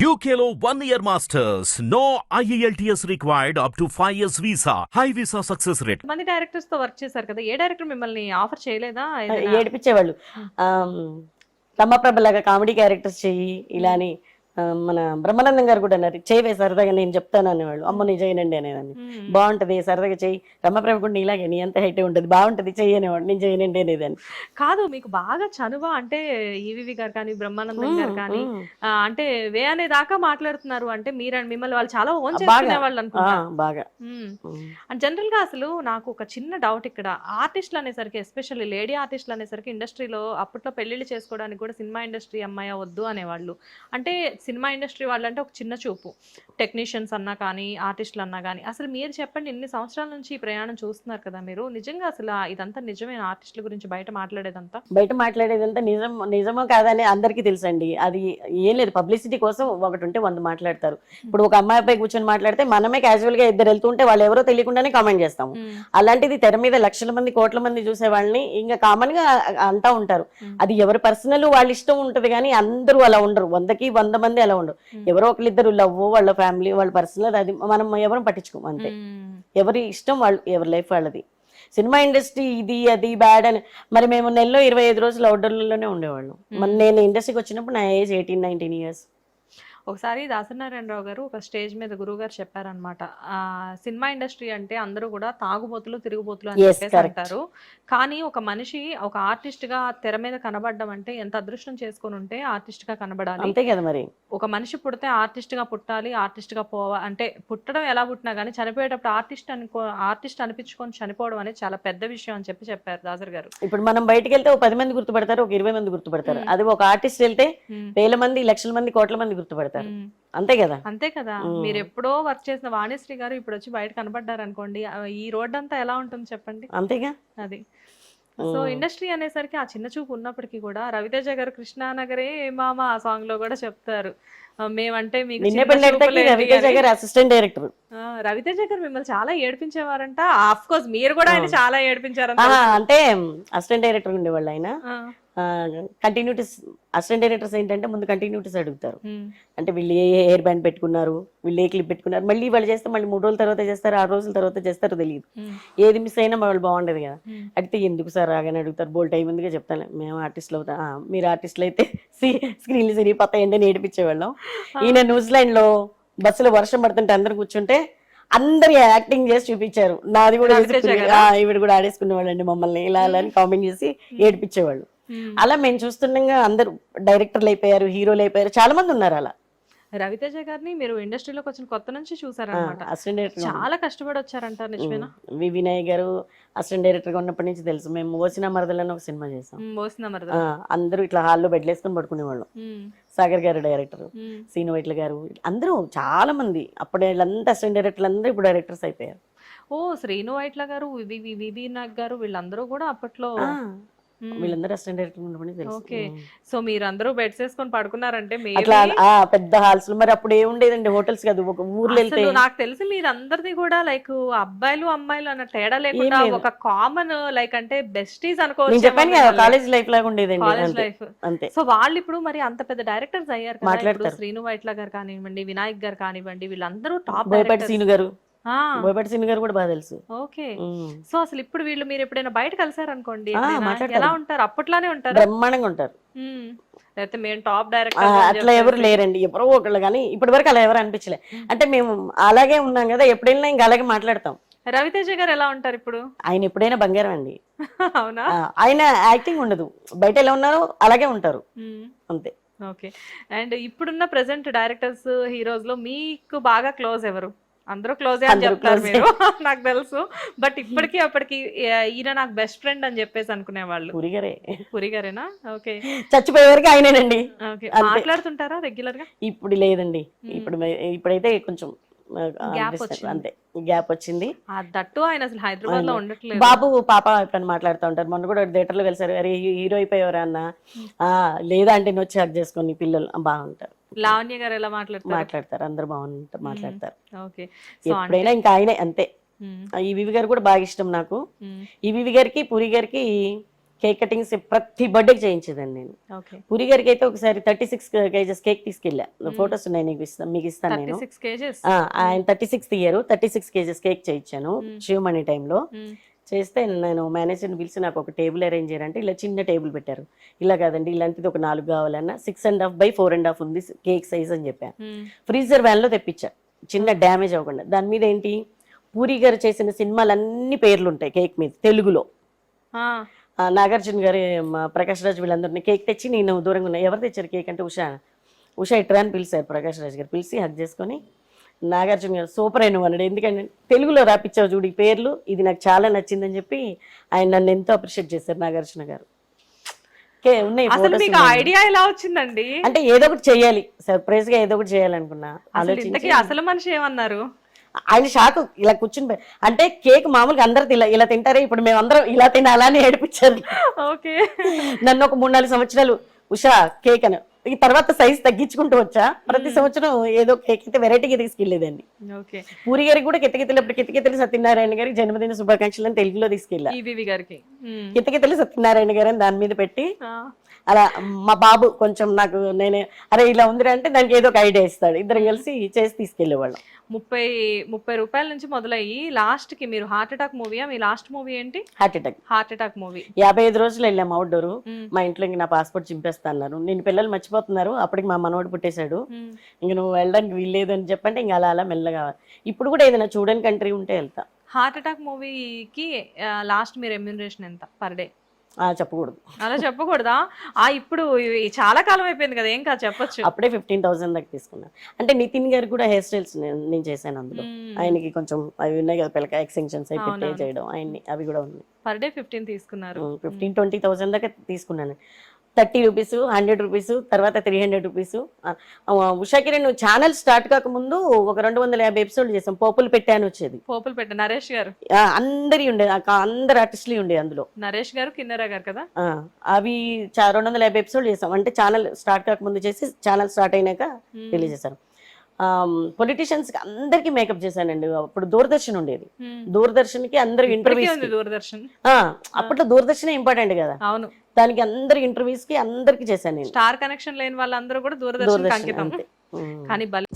One year masters. No E IELTS required up to 5 years visa. High visa success rate. మంది డైరెక్టర్స్తో work చేశారు కదా ఏ director మిమ్మల్ని offer చేయలేదా? ఏడిపించేవాళ్ళు రమ్మప్రభ లాగా కామెడీ క్యారెక్టర్స్ చెయ్యి ఇలా అని మన బ్రహ్మానందం గారు కూడా అన్నారు చేయవే సరదాగా నేను చెప్తాను అనేవాళ్ళు. అమ్మ నేను చేయనండి అనేదాన్ని. బాగుంటది సరదాగా చెయ్యి. రమ్మప్రభ కూడా నీలాగే నీ అంత హైట్ ఉంటుంది. బాగుంటది చెయ్యి అనేవాడు నేను చేయనండి అనేదాన్ని కాదు మీకు బాగా చనువ? అంటే ఈవివి గారు కానీ బ్రహ్మానందం గారు కానీ అంటే వే అనే దాకా మాట్లాడుతున్నారు అంటే మీరు మిమ్మల్ని వాళ్ళు చాలా ఓన్. చేసుకునే వాళ్ళు అనుకుంటా. బాగా. జనరల్గా అసలు నాకు ఒక చిన్న డౌట్ ఇక్కడ. ఆర్టిస్టులు అనేసరికి ఎస్పెషల్లీ లేడీ ఆర్టిస్టులు అనేసరికి ఇండస్ట్రీలో అప్పట్లో పెళ్ళిళ్ళు చేసుకోవడానికి కూడా సినిమా ఇండస్ట్రీ అమ్మాయి వద్దు అనేవాళ్ళు. అంటే సినిమా ఇండస్ట్రీ వాళ్ళంటే ఒక చిన్న చూపు. టెక్నీషియన్స్ అన్నా కానీ ఆర్టిస్టులు అన్నా కానీ. అసలు మీరు చెప్పండి ఇన్ని సంవత్సరాల నుంచి ఈ ప్రయాణం చూస్తున్నారు కదా మీరు. నిజంగా అసలు ఇదంతా నిజమైన ఆర్టిస్టుల గురించి బయట మాట్లాడేదంతా? బయట మాట్లాడేదంతా నిజం నిజమో కాదని అందరికీ తెలుసండి. అది ఏం లేదు పబ్లిసిటీ కోసం ఒకటి ఉంటే వంద మాట్లాడతారు. ఇప్పుడు ఒక అమ్మాయి పై కూర్చొని మాట్లాడితే మనమే క్యాజువల్గా ఇద్దరు వెళ్తుంటే వాళ్ళు ఎవరో తెలియకుండానే కామెంట్ చేస్తాము. అలాంటిది తెర మీద లక్షల మంది కోట్ల మంది చూసే వాళ్ళని ఇంకా కామన్గా అంటా ఉంటారు. అది ఎవరి పర్సనల్ వాళ్ళ ఇష్టం ఉంటది కానీ అందరూ అలా ఉండరు. వందకి వంద మంది అలా ఉండరు. మ్మ్. ఎవరో ఒకరిద్దరు లవ్ వాళ్ళ ఫ్యామిలీ వాళ్ళ పర్సనల్ అది మనం ఎవరం పట్టించుకోం అంతే. ఎవరి ఇష్టం వాళ్ళు ఎవరి లైఫ్ వాళ్ళది. సినిమా ఇండస్ట్రీ ఇది అది బ్యాడ్ అని మరి మేము నెలలో ఇరవై ఐదు రోజులు అవుట్డోర్లోనే ఉండేవాళ్ళం. మరి నేను ఇండస్ట్రీకి వచ్చినప్పుడు నా ఏజ్ ఎయిటీన్ నైన్టీన్ ఇయర్స్. ఒకసారి దాసనారాయణరావు గారు ఒక స్టేజ్ మీద గురువు గారు చెప్పారనమాట సినిమా ఇండస్ట్రీ అంటే అందరూ కూడా తాగుబోతులు తిరుగుబోతులు అని చెప్పేసి. అంటారు. కానీ ఒక మనిషి ఒక ఆర్టిస్ట్గా తెర మీద కనబడడం అంటే ఎంత అదృష్టం చేసుకొని ఉంటే ఆర్టిస్ట్గా కనబడాలి. అంతే కదా మరి. ఒక మనిషి పుడితే ఆర్టిస్ట్గా పుట్టాలి ఆర్టిస్ట్గా పోవాలి అంటే పుట్టడం ఎలా పుట్టినా కానీ చనిపోయేటప్పుడు ఆర్టిస్ట్ అనుకో ఆర్టిస్ట్ అనిపించుకొని చనిపోవడం అనేది చాలా పెద్ద విషయం అని చెప్పి చెప్పారు దాసర్ గారు. ఇప్పుడు మనం బయటికి వెళ్తే ఒక పది మంది గుర్తుపడతారు ఒక ఇరవై మంది గుర్తుపడతారు. అది ఒక ఆర్టిస్ట్ వెళ్తే వేల మంది లక్షల మంది కోట్ల మంది గుర్తుపడతారు. ఉమ్. అంతే కదా? అంతే కదా. మీరు ఎప్పుడో వర్క్ చేసిన వాణిశ్రీ గారు ఇప్పుడు వచ్చి బయట కనబడ్డారు అనుకోండి ఈ రోడ్ అంతా ఎలా ఉంటుంది చెప్పండి? అంతేగా? అది. సో. ఇండస్ట్రీ అనేసరికి ఆ చిన్న చూపు ఉన్నప్పటికీ కూడా రవితేజ గారు కృష్ణానగరే మామ ఆ సాంగ్లో కూడా చెప్తారు. మేమంటే మీకు నిన్నే పెళ్ళి రవితేజ. గారు అసిస్టెంట్ డైరెక్టర్ రవితేజ గారు మిమ్మల్ని చాలా ఏడిపించేవారంట. ఆఫ్ కోర్స్ మీరు కూడా ఆయన. చాలా ఏడిపించారంట. అంటే అసిస్టెంట్ డైరెక్టర్ ఉండేవాళ్ళు ఆయన. కంటిన్యూటీస్ అసిస్టెంట్ డైరెక్టర్స్ ఏంటంటే ముందు కంటిన్యూటీస్ అడుగుతారు. అంటే వీళ్ళు ఏ హెయిర్ బ్యాండ్ పెట్టుకున్నారు వీళ్ళు ఏ క్లిప్ పెట్టుకున్నారు మళ్ళీ వాళ్ళు చేస్తే మళ్ళీ మూడు రోజుల తర్వాత చేస్తారు ఆరు రోజుల తర్వాత చేస్తారో తెలియదు. ఏది మిస్ అయినా వాళ్ళు బాగుండదు కదా. అడిగితే ఎందుకు సార్ రాగానే అడుగుతారు బోల్ టైం ముందుగా చెప్తాను. మేము ఆర్టిస్టులు అవుతాం. "ఆ, మీరు ఆర్టిస్టులు అయితే స్క్రీన్లు సిరిగిపోతాయండి అని ఏడిపించేవాళ్ళం ఈయన న్యూజిలాండ్లో బస్సులో వర్షం పడుతుంటే అందరు కూర్చుంటే అందరు యాక్టింగ్ చేసి చూపించారు. నాది కూడా ఈవిడ కూడా ఆడేసుకునేవాళ్ళండి మమ్మల్ని. ఇలా అలా అని కామెంట్ చేసి ఏడిపించేవాళ్ళు. ఉమ్. అలా మేము చూస్తుండగా అందరు డైరెక్టర్లు అయిపోయారు హీరోలు అయిపోయారు చాలా మంది ఉన్నారు అలా. రవితేజ గారిని మీరు ఇండస్ట్రీలోకి వచ్చిన కొత్త నుంచి చూసారనమాట అసిస్టెంట్ డైరెక్టర్ చాలా కష్టపడి వచ్చారంటారు నిజమేనా వి వినయ్ గారు అసిస్టెంట్ డైరెక్టర్గా ఉన్నప్పటి నుంచి తెలుసు. మేము ఓసిన మరదలని ఒక సినిమా చేసాం. ఉమ్, మోసిందా మరి ఆ, అందరూ ఇట్లా హాల్లో బెడ్లు వేసుకొని పడుకునేవాళ్ళం. సాగర్ గారు డైరెక్టర్. సీను వైట్ల గారు అందరూ చాలా మంది. అప్పుడు వీళ్ళంతా అసిస్టెంట్ డైరెక్టర్లు అందరూ ఇప్పుడు డైరెక్టర్స్ అయిపోయారు. ఓ శ్రీను వైట్ల గారు వివి నాగ్ గారు వీళ్ళందరూ కూడా అప్పట్లో. వీళ్ళందరూ అసిస్టెంట్ డైరెక్టర్ నుంచి తెలుసు. ఓకే. సో మీరందరూ బెడ్స్ వేసుకొని పడుకున్నారంటే అట్లా ఆ పెద్ద హాల్స్ మరి అప్పుడు ఏముండేదండి హోటల్స్ కాదు ఒక ఊర్లో వెళ్తే? నాకు తెలిసి మీరందరిది కూడా లైక్ అబ్బాయిలు అమ్మాయిలు అన్న తేడా లేకుండా. ఒక కామన్ లైక్ అంటే బెస్టీస్ అనుకోవచ్చు చెప్పాను కదా కాలేజ్ లైఫ్ లాగా ఉండేదండి కాలేజ్ లైఫ్. అంతే. సో వాళ్ళు ఇప్పుడు మరి అంత పెద్ద డైరెక్టర్స్ అయ్యారు మాట్లాడతారు. శ్రీను వైట్ల గారు కానివ్వండి వినాయక్ గారు కానివ్వండి వీళ్ళందరూ టాప్ సీను గారు. బోయపాటి సీను గారు కూడా బాగా తెలుసు. ఓకే. సో అసలు ఇప్పుడు వీళ్ళు మీరు ఎప్పుడైనా బయట కలిసారు అనుకోండి. ఎలా ఉంటారు? అప్పట్లానే ఉంటారు? బ్రహ్మాండంగా ఉంటారు. లేకపోతే మేము టాప్ డైరెక్టర్ అట్లా ఎవరు లేరండి. ఎవరో ఒకళ్ళు కానీ ఇప్పటి వరకు అలా ఎవరు అనిపించలే. అంటే మేము అలాగే ఉన్నాం కదా ఎప్పుడైనా ఇంకా అలాగే మాట్లాడతాం. రవితేజ గారు ఎలా ఉంటారు ఇప్పుడు? ఆయన ఎప్పుడైనా బంగారం అండి. అవునా? ఆయన యాక్టింగ్ ఉండదు. బయట ఎలా ఉన్నారో అలాగే ఉంటారు. అంతే. ఓకే. అండ్ ఇప్పుడున్న ప్రెసెంట్ డైరెక్టర్స్ హీరోస్లో మీకు బాగా క్లోజ్ ఎవరు? అందరూ క్లోజ్ అని చెప్తారు. మీరు నాకు తెలుసు. బట్ ఇప్పటికీ అప్పటికి ఈయన నాకు బెస్ట్ ఫ్రెండ్ అని చెప్పేసి అనుకునేవాళ్ళు. పూరి గారే పురి గారేనా ఓకే. చచ్చిపోయే వరకు ఆయనేనండి. మాట్లాడుతుంటారా రెగ్యులర్గా ఇప్పుడు లేదండి. ఇప్పుడు ఇప్పుడైతే కొంచెం. అంతే. గ్యాప్ వచ్చింది. దట్టు ఆయన అసలు హైదరాబాద్లో ఉండట్లేదు. బాబు పాప ఎప్పుడైనా మాట్లాడుతూ ఉంటారు. మొన్న కూడా థియేటర్లో కలిసారు అరే హీరో అయిపోయారా అన్న? ఆ, లేదా అంటే నేను వచ్చి హక్ చేసుకొని పిల్లలు బాగుంటారు. లావణ్య గారు ఎలా మాట్లాడతారు? మాట్లాడతారు. అందరు బాగుంటారు మాట్లాడతారు. ఓకే. ఎప్పుడైనా ఇంకా ఆయనే అంతే. ఈ వివి గారు కూడా బాగా ఇష్టం నాకు. ఈ వివి గారికి పూరి గారికి కేక్ కటింగ్స్ ప్రతి బర్త్డేకి చేయించేదాన్ని నేను. పూరి గారికి అయితే ఒకసారి థర్టీ సిక్స్ కేజెస్ కేక్ తీసుకెళ్ళా. ఫొటోస్ ఉన్నాయి నీకు ఇస్తాను మీకు ఇస్తాను నేను. Six kgs? ఆ, ఆయన thirty six year. Thirty six kgs cake చేయించాను. శివమణి టైంలో. చేస్తే నేను మేనేజర్ని పిలిచి నాకు ఒక టేబుల్ అరేంజ్ చేయాలంటే ఇలా చిన్న టేబుల్ పెట్టారు. ఇలా కాదండి ఇలాంటిది ఒక నాలుగు కావాలన్నా six and half by four and half ఉంది కేక్ సైజ్ అని చెప్పాను ఫ్రీజర్ వ్యాన్లో తెప్పించా చిన్న డ్యామేజ్ అవ్వకుండా. దాని మీద ఏంటి పూరి గారు చేసిన సినిమాలన్నీ పేర్లు ఉంటాయి కేక్ మీద తెలుగులో. నాగార్జున గారి ప్రకాష్ రాజ్ వీళ్ళందరినీ కేక్ తెచ్చి నేను దూరంగా ఉన్నా ఎవరు తెచ్చారు కేక్ అంటే ఉషా. ఉషా ఇట్రా అని పిలిచారు ప్రకాష్ రాజ్ గారు పిలిచి హక్ చేసుకొని నాగార్జున గారు సూపర్ అయిన అన్నాడు ఎందుకంటే తెలుగులో రాపిచ్చావు చూడు ఈ పేర్లు ఇది నాకు చాలా నచ్చిందని చెప్పి ఆయన నన్ను ఎంతో అప్రిషియేట్ చేశారు నాగార్జున గారు. అసలు మీకు. ఐడియా ఎలా వచ్చిందండి? అంటే ఏదో ఒకటి చేయాలి సర్ప్రైజ్గా ఏదో ఒకటి చేయాలనుకున్నా అసలు ఆలోచించి. అసలు మనిషి ఏమన్నారు? ఆయన షాక్ ఇలా కూర్చుని అంటే కేక్ మామూలుగా అందరు ఇలా ఇలా తింటారే ఇప్పుడు మేము అందరం ఇలా తినాలా అని ఏడిపించారు. ఓకే. నన్ను ఒక మూడు నాలుగు సంవత్సరాలు ఉషా కేక్ అని ఈ తర్వాత సైజ్ తగ్గించుకుంటూ వచ్చా? ప్రతి సంవత్సరం ఏదో కేక్ అయితే వెరైటీగా తీసుకెళ్ళేదండి పూరి గారికి కూడా కితకితలప్పుడు కితకితలు సత్యనారాయణ గారికి జన్మదిన శుభాకాంక్షలు అని తెలుగులో తీసుకెళ్ళా. గారికి. కితకితలు సత్యనారాయణ గారు అని దాని మీద పెట్టి అలా మా బాబు కొంచెం నాకు నేనే అరే ఇలా ఉందిరా అంటే దానికి ఏదో ఒక ఐడియా ఇస్తాడు. ఇద్దరం కలిసి చేసి తీసుకెళ్ళేవాళ్ళం ముప్పై ముప్పై రూపాయల నుంచి మొదలయ్యి లాస్ట్కి మీరు హార్ట్ అటాక్ మూవీయా మీ లాస్ట్ మూవీ ఏంటి? Heart attack heart attack movie యాభై ఐదు రోజులు వెళ్ళాము అవుట్డోర్ మా ఇంట్లో ఇంక నా పాస్పోర్ట్ చింపేస్తా అన్నారు. నేను పిల్లలు మర్చిపోతున్నారు అప్పటికి మా మనవడు పుట్టేశాడు. ఇంక నువ్వు వెళ్ళడానికి వీల్లేదు అని చెప్పంటే ఇంక అలా అలా మెల్లగా ఇప్పుడు కూడా ఏదైనా చూడని కంట్రీ ఉంటే వెళ్తా. హార్ట్ అటాక్ మూవీకి లాస్ట్ మీ రెమ్యూనరేషన్ ఎంత పర్ డే? చెప్పకూడదు. అలా చెప్పకూడదా? ఆ ఇప్పుడు చాలా కాలం అయిపోయింది కదా ఏం కాదు చెప్పొచ్చు. అప్పుడే ఫిఫ్టీన్ థౌసండ్ దాకా తీసుకున్నాను అంటే నితిన్ గారు కూడా హెయిర్ స్టైల్స్ నేను చేశాను అందులో. ఆయనకి కొంచెం అవి ఉన్నాయి కదా పిల్లక ఎక్స్టెన్షన్స్ అవి పెట్టే. చేయడం ఆయన్ని అవి కూడా ఉన్నాయి. పర్ డే ఫిఫ్టీన్ తీసుకున్నారు. ఫిఫ్టీన్ ట్వంటీ థౌసండ్ దాకా తీసుకున్నాను. థర్టీ రూపీస్ హండ్రెడ్ రూపీస్ తర్వాత త్రీ హండ్రెడ్ రూపీస్. ఉషాకి నువ్వు ఛానల్ స్టార్ట్ కాకముందు ఒక రెండు వందల యాభై ఎపిసోడ్లు చేసాం పోపులు పెట్టాను వచ్చేది. పోపులు పెట్ట. నరేష్ గారు? అందరి ఉండే అందరు ఆర్టిస్టులు ఉండే అందులో. నరేష్ గారు కిన్నెరా గారు కదా? అవి రెండు వందల యాభై ఎపిసోడ్ చేసాం అంటే ఛానల్ స్టార్ట్ కాకముందు చేసి ఛానల్ స్టార్ట్ అయినాక రిలీజ్ చేశాను పొలిటీషియన్స్కి అందరికి మేకప్ చేశానండి. అప్పుడు దూరదర్శన్ ఉండేది. దూరదర్శన్కి అందరు ఇంటర్వ్యూస్ దూరదర్శన్. అప్పట్లో దూరదర్శనే ఇంపార్టెంట్ కదా. అవును. దానికి అందరి ఇంటర్వ్యూస్కి అందరికి చేశాను నేను. స్టార్ కనెక్షన్ లేని వాళ్ళందరూ కూడా దూరదర్శన్. కానీ బలి